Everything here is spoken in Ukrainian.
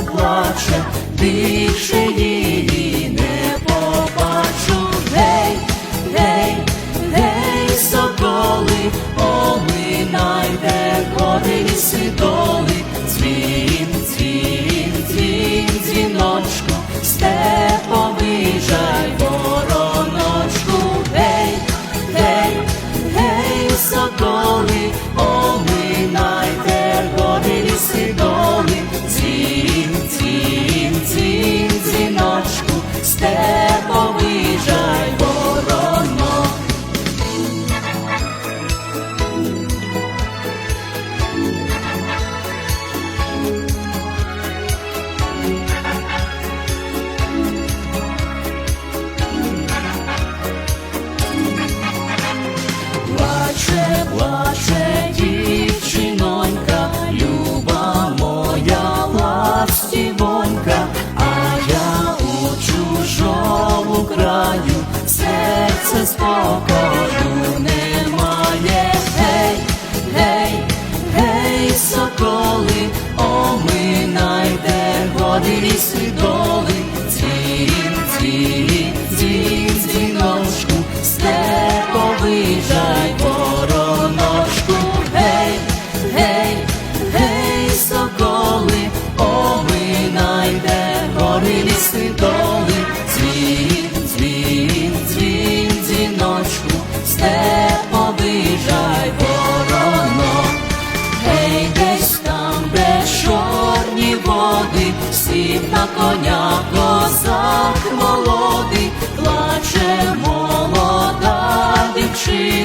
заплаче більше. серце спокою немає, гей, гей, гей, соколи, ми води ліси до. коня козак молодий, плаче молода дівчина.